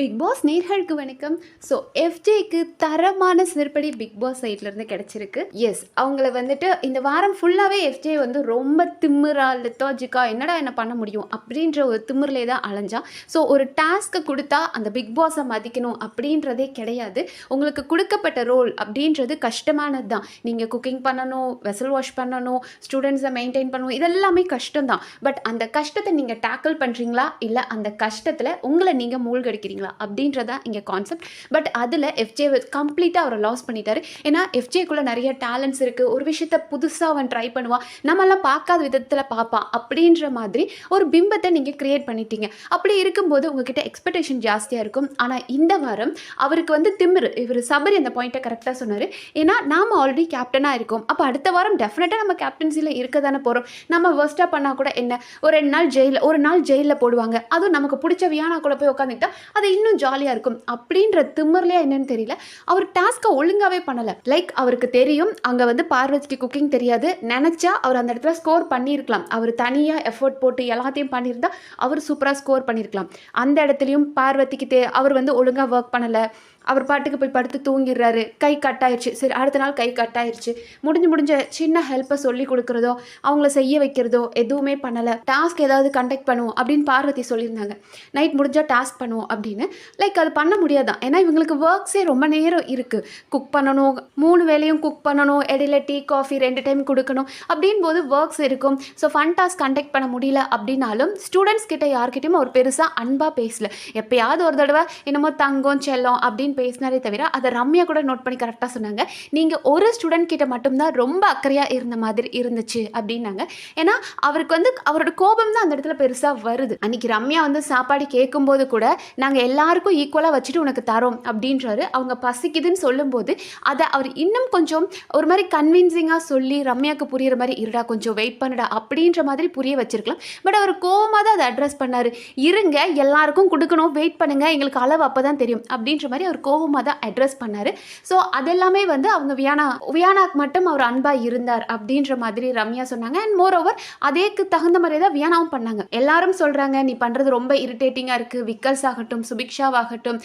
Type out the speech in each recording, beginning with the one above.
Big pass நேர்களுக்கு வணக்கம். So எஃப்ஜேக்கு தரமான சிறுபடி பிக் பாஸ் சைட்லேருந்து கிடச்சிருக்கு. எஸ் அவங்கள வந்துட்டு இந்த வாரம் ஃபுல்லாகவே எஃப்ஜே வந்து ரொம்ப திம்முறா லெத்தாஜிக்கா என்னடா என்ன பண்ண முடியும் அப்படின்ற ஒரு திமிரிலே தான் அலைஞ்சா ஸோ ஒரு டாஸ்க்கை கொடுத்தா அந்த பிக் பாஸை மதிக்கணும் அப்படின்றதே கிடையாது. உங்களுக்கு கொடுக்கப்பட்ட ரோல் அப்படின்றது கஷ்டமானது தான். நீங்கள் குக்கிங் பண்ணணும் வெசல் வாஷ் பண்ணணும் ஸ்டூடெண்ட்ஸை மெயின்டைன் பண்ணணும் இதெல்லாமே கஷ்டம் தான் பட் அந்த கஷ்டத்தை நீங்கள் டேக்கிள் பண்ணுறீங்களா இல்லை அந்த கஷ்டத்தில் உங்களை நீங்கள் மூழ்கடிக்கிறீங்களா? அப்படின்றதா இங்கே கான்செப்ட் பட் அதில் எஃப்ஜே கம்ப்ளீட்டாக அவரை லாஸ் பண்ணிட்டாரு. ஏன்னா எஃப்ஜேக்குள்ளே நிறைய டேலண்ட்ஸ் இருக்குது ஒரு விஷயத்த புதுசாக அவன் ட்ரை பண்ணுவான் நம்மலாம் பார்க்காத விதத்தில் பார்ப்பான் அப்படின்ற மாதிரி ஒரு பிம்பத்தை நீங்கள் க்ரியேட் பண்ணிட்டீங்க. அப்படி இருக்கும்போது உங்ககிட்ட எக்ஸ்பெக்டேஷன் ஜாஸ்தியாக இருக்கும். ஆனால் இந்த வாரம் அவருக்கு வந்து திமிரு. இவர் சபரி அந்த பாயிண்ட்டை கரெக்டாக சொன்னார். ஏன்னா நாம் ஆல்ரெடி கேப்டனாக இருக்கோம். அப்போ அடுத்த வாரம் டெஃபினட்டாக நம்ம கேப்டன்சியில் இருக்க தானே போகிறோம் நம்ம வேர்ஸ்ட்டாக பண்ணால் கூட என்ன? ஒரு ரெண்டு நாள் ஜெயிலில் ஒரு நாள் ஜெயிலில் போடுவாங்க. அதுவும் நமக்கு பிடிச்ச வியானா கூட போய் உட்காந்துக்கிட்டா அது இன்னும் ஜாலியாக இருக்கும். அப்படின்ற திமிர்லையா என்னன்னு தெரியல. அவர் டாஸ்க்கை ஒழுங்காகவே பண்ணலை. லைக் அவருக்கு தெரியும். அங்கே வந்து பார்வதிக்கு குக்கிங் தெரியாது. நினச்சா அவர் அந்த இடத்துல ஸ்கோர் பண்ணியிருக்கலாம். அவர் தனியாக எஃபோர்ட் போட்டு எல்லாத்தையும் பண்ணியிருந்தா அவர் சூப்பராக ஸ்கோர் பண்ணியிருக்கலாம். அந்த இடத்துலையும் பார்வதிக்கு தே அவர் வந்து ஒழுங்காக ஒர்க் பண்ணலை. அவர் பாட்டுக்கு போய் படுத்து தூங்கிடுறாரு. கை கட்டாயிருச்சு சரி அடுத்த நாள் கை கட்டாயிருச்சு முடிஞ்சு முடிஞ்ச சின்ன ஹெல்ப்பை சொல்லி கொடுக்குறதோ அவங்கள செய்ய வைக்கிறதோ எதுவுமே பண்ணலை. டாஸ்க் ஏதாவது கண்டக்ட் பண்ணுவோம் அப்படின்னு பார்வதி சொல்லியிருந்தாங்க. நைட் முடிஞ்சால் டாஸ்க் பண்ணுவோம் அப்படின்னு லைக் அது பண்ண முடியாதான். ஏன்னா இவங்களுக்கு ஒர்க்ஸே ரொம்ப நேரம் இருக்குது குக் பண்ணணும் மூணு வேலையும் குக் பண்ணணும் இடையில டீ காஃபி ரெண்டு டைம் கொடுக்கணும் அப்படின் போது ஒர்க்ஸ் இருக்கும். ஸோ ஃபன் டாஸ்க் கண்டக்ட் பண்ண முடியல அப்படின்னாலும் ஸ்டூடெண்ட்ஸ் கிட்ட யார்கிட்டயும் அவர் பெருசாக அன்பாக பேசல. எப்பயாவது ஒரு தடவை என்னமோ தங்கம் செல்லம் அப்படின்னு பேசினாரே தவிர அதை ரம்யா கூட நோட் பண்ணி கரெக்டாக சொன்னாங்க. நீங்கள் ஒரு ஸ்டூடெண்ட் கிட்ட மட்டும்தான் ரொம்ப அக்கறையாக இருந்த மாதிரி இருந்துச்சு அப்படின்னாங்க. ஏன்னா அவருக்கு வந்து அவரோட கோபம் தான் அந்த இடத்துல பெருசாக வருது. அன்னைக்கு ரம்யா வந்து சாப்பாடு கேட்கும்போது கூட நாங்கள் எல்லாருக்கும் ஈக்குவலாக வச்சுட்டு உனக்கு தரோம் அப்படின்றாரு. அவங்க பசிக்குதுன்னு சொல்லும்போது அதை அவர் இன்னும் கொஞ்சம் ஒரு மாதிரி கன்வின்சிங்காக சொல்லி ரம்யாவுக்கு புரியுற மாதிரி இருடா கொஞ்சம் வெயிட் பண்ணுடா அப்படின்ற மாதிரி புரிய வச்சிருக்கலாம். பட் அவர் கோவமாக தான் அதை அட்ரஸ் பண்ணார். இருங்க எல்லாருக்கும் கொடுக்கணும் வெயிட் பண்ணுங்கள் எங்களுக்கு அளவு அப்போ தான் தெரியும் அப்படின்ற மாதிரி அவர் கோவமாக தான் அட்ரஸ் பண்ணார். ஸோ அதெல்லாமே வந்து அவங்க வியானா வியானாக்கு மட்டும் அவர் அன்பாக இருந்தார் அப்படின்ற மாதிரி ரம்யா சொன்னாங்க. அண்ட் மோர் ஓவர் அதேக்கு தகுந்த மாதிரி தான் வியானாவும் பண்ணாங்க. எல்லாரும் சொல்கிறாங்க நீ பண்ணுறது ரொம்ப இரிட்டேட்டிங்காக இருக்குது விக்கல்ஸ் ஆகட்டும் சுபி பிக்ஷாவாகட்டும்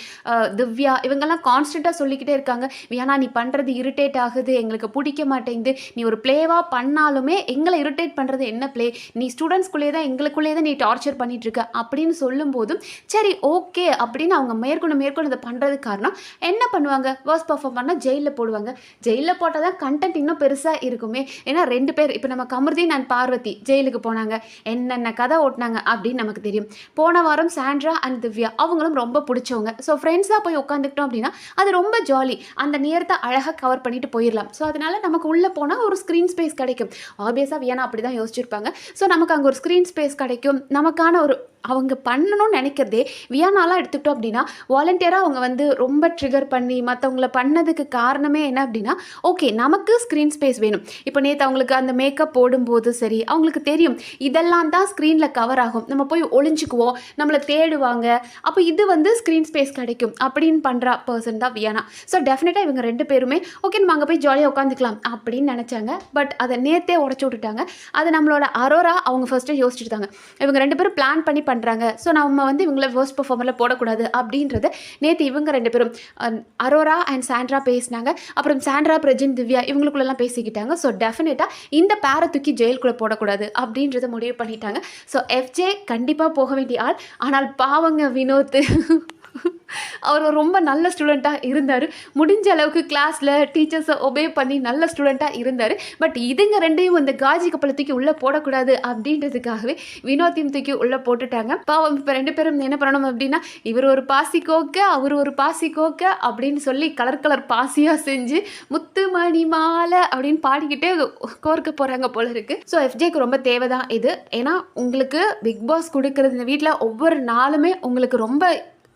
திவ்யா இவங்கெல்லாம் கான்ஸ்டண்ட்டாக சொல்லிக்கிட்டே இருக்காங்க. வியானா நீ பண்ணுறது இரிட்டேட் ஆகுது எங்களுக்கு பிடிக்க மாட்டேங்குது. நீ ஒரு ப்ளேவாக பண்ணாலுமே எங்களை இரிட்டேட் பண்ணுறது என்ன பிளே நீ ஸ்டூடெண்ட்ஸ்குள்ளே தான் எங்களுக்குள்ளே தான் நீ டார்ச்சர் பண்ணிட்டு இருக்க அப்படின்னு சொல்லும்போதும் சரி ஓகே அப்படின்னு அவங்க மேற்கொண்டு மேற்கொண்டு இதை பண்ணுறதுக்கு காரணம் என்ன பண்ணுவாங்க? வேர்ஸ் பர்ஃபார்ம் பண்ணால் ஜெயிலில் போடுவாங்க. ஜெயிலில் போட்டால் தான் கண்டென்ட் இன்னும் பெருசாக இருக்குமே. ஏன்னா ரெண்டு பேர் இப்போ நம்ம கமர்தி அண்ட் பார்வதி ஜெயிலுக்கு போனாங்க. என்னென்ன கதை ஓட்டினாங்க அப்படின்னு நமக்கு தெரியும். போன வாரம் சாண்ட்ரா அண்ட் திவ்யா அவங்களும் ரொம்ப ரொம்ப பிடிச்சவங்க. ஸோ ஃப்ரெண்ட்ஸாக போய் உட்காந்துக்கிட்டோம் அப்படின்னா அது ரொம்ப ஜாலி அந்த நேரத்தை அழகாக கவர் பண்ணிட்டு போயிடலாம் ஸோ அதனால நமக்கு உள்ளே போனால் ஒரு ஸ்க்ரீன் ஸ்பேஸ் கிடைக்கும். ஆப்வியஸாக வியானா அப்படி தான் யோசிச்சிருப்பாங்க. ஸோ நமக்கு அங்கே ஒரு ஸ்க்ரீன் ஸ்பேஸ் கிடைக்கும். நமக்கான ஒரு அவங்க பண்ணணும்னு நினைக்கிறதே வியானாலாம் எடுத்துக்கிட்டோம் அப்படின்னா வாலண்டியராக அவங்க வந்து ரொம்ப ட்ரிகர் பண்ணி மற்றவங்கள பண்ணதுக்கு காரணமே என்ன அப்படின்னா ஓகே நமக்கு ஸ்க்ரீன் ஸ்பேஸ் வேணும். இப்போ நேற்று அவங்களுக்கு அந்த மேக்கப் போடும்போது சரி அவங்களுக்கு தெரியும் இதெல்லாம் தான் ஸ்க்ரீனில் கவர் ஆகும். நம்ம போய் ஒளிஞ்சுக்குவோம் நம்மளை தேடுவாங்க. அப்போ இது வந்து ஸ்க்ரீன் ஸ்பேஸ் கிடைக்கும் அப்படின்னு பண்ணுற பர்சன் தான் வியானா. ஸோ டெஃபினட்டாக இவங்க ரெண்டு பேருமே ஓகே நம்ம அங்கே போய் ஜாலியாக உட்காந்துக்கலாம் அப்படின்னு நினச்சாங்க. பட் அதை நேற்றே உடச்சி விட்டுட்டாங்க. அதை நம்மளோட அரோரா அவங்க ஃபஸ்ட்டு யோசிச்சுட்டாங்க இவங்க ரெண்டு பேரும் பிளான் பண்ணி பண்ணுறாங்க ஸோ நம்ம வந்து இவங்கள வேர்ஸ்ட் பர்ஃபார்மரில் போடக்கூடாது அப்படின்றத நேற்று இவங்க ரெண்டு பேரும் அரோரா அண்ட் சாண்ட்ரா பேசினாங்க. அப்புறம் சாண்ட்ரா பிரஜின் திவ்யா இவங்களுக்குள்ளெல்லாம் பேசிக்கிட்டாங்க. ஸோ டெஃபினட்டாக இந்த பேரை தூக்கி ஜெயிலுக்குள்ளே போடக்கூடாது அப்படின்றத முடிவு பண்ணிட்டாங்க. ஸோ எஃப்ஜே கண்டிப்பாக போக வேண்டிய ஆள். ஆனால் பாவங்க வினோத். அவர் ரொம்ப நல்ல ஸ்டூடெண்ட்டாக இருந்தார். முடிஞ்ச அளவுக்கு கிளாஸில் டீச்சர்ஸை ஒபே பண்ணி நல்ல ஸ்டூடெண்ட்டாக இருந்தார். பட் இதுங்க ரெண்டையும் இந்த காஜி கப்பலை தூக்கி உள்ளே போடக்கூடாது அப்படின்றதுக்காகவே வினோத்தையும் தூக்கி உள்ளே போட்டுட்டாங்க. பாவம் இப்போ ரெண்டு பேரும் என்ன பண்ணணும் அப்படின்னா இவர் ஒரு பாசி கோக்க அவர் ஒரு பாசி கோக்க அப்படின்னு சொல்லி கலர் கலர் பாசியாக செஞ்சு முத்து மணி மாலை அப்படின்னு பாடிக்கிட்டே கோர்க்க போகிறாங்க போல இருக்குது ஸோ எஃப்ஜேக்கு ரொம்ப தேவை தான் இது. ஏன்னா உங்களுக்கு பிக் பாஸ் கொடுக்குறது இந்த வீட்டில் ஒவ்வொரு நாளுமே உங்களுக்கு ரொம்ப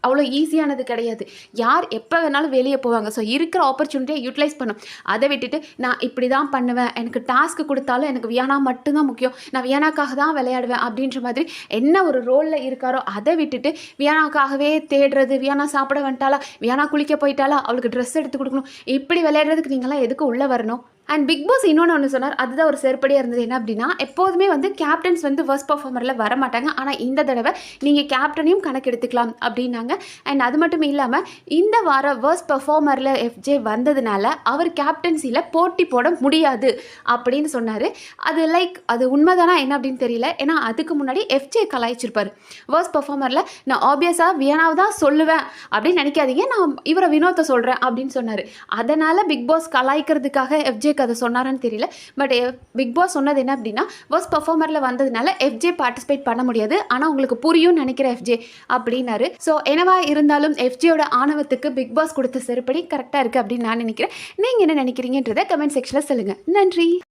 அவ்வளோ ஈஸியானது கிடையாது. யார் எப்போ வேணாலும் வெளியே போவாங்க. ஸோ இருக்கிற ஆப்பர்ச்சுனிட்டியை யூட்டிலைஸ் பண்ணும். அதை விட்டுட்டு நான் இப்படி தான் பண்ணுவேன். எனக்கு டாஸ்க் கொடுத்தாலும் எனக்கு வியானா மட்டும்தான் முக்கியம். நான் வியானாக்காக தான் விளையாடுவேன். அப்படின்ற மாதிரி என்ன ஒரு ரோலில் இருக்காரோ அதை விட்டுட்டு வியானாக்காகவே தேடுறது வியானா சாப்பிட வந்துட்டாலா வியானா குளிக்க போயிட்டாலா அவளுக்கு ட்ரெஸ் எடுத்து கொடுக்கணும். இப்படி விளையாடுறதுக்கு நீங்களாம் எதுக்கு உள்ளே வரணும்? அண்ட் பிக் பாஸ் இன்னொன்று ஒன்று சொன்னார். அதுதான் ஒரு செருப்படியாக இருந்தது. என்ன அப்படின்னா எப்போதுமே வந்து கேப்டன்ஸ் வந்து ஃபர்ஸ்ட் பர்ஃபார்மரில் வர மாட்டாங்க. ஆனால் இந்த தடவை நீங்கள் கேப்டனையும் கணக்கெடுத்துக்கலாம் அப்படின்னாங்க. அண்ட் அது மட்டும் இல்லாமல் இந்த வார வேர்ஸ்ட் பர்ஃபார்மரில் எஃப்ஜே வந்ததுனால அவர் கேப்டன்சியில் போட்டி போட முடியாது அப்படின்னு சொன்னார். அது லைக் அது உண்மைதானா என்ன அப்படின்னு தெரியல. ஏன்னா அதுக்கு முன்னாடி எஃப்ஜே கலாய்ச்சிருப்பார். வேர்ஸ்ட் பர்ஃபார்மரில் நான் ஆப்வியஸாக வியனாவை தான் சொல்லுவேன் அப்படின்னு நினைக்காதீங்க. நான் இவரை வினோத்தை சொல்கிறேன் அப்படின்னு சொன்னார். அதனால் பிக் பாஸ் கலாய்க்கிறதுக்காக எஃப்ஜே எதுக்கு அதை சொன்னாரன்னு தெரியல. பட் பிக் பாஸ் சொன்னது என்ன அப்படின்னா ஃபர்ஸ்ட் பர்ஃபார்மரில் வந்ததுனால எஃப்ஜே பார்ட்டிசிபேட் பண்ண முடியாது. ஆனால் உங்களுக்கு புரியும்னு நினைக்கிறேன் எஃப்ஜே அப்படின்னாரு. ஸோ என்னவா இருந்தாலும் எஃப்ஜியோட ஆணவத்துக்கு பிக் பாஸ் கொடுத்த செருப்படி கரெக்டாக இருக்குது அப்படின்னு நான் நினைக்கிறேன். நீங்கள் என்ன நினைக்கிறீங்கன்றதை கமெண்ட் செக்ஷனில் சொல்லுங்கள் நன்றி.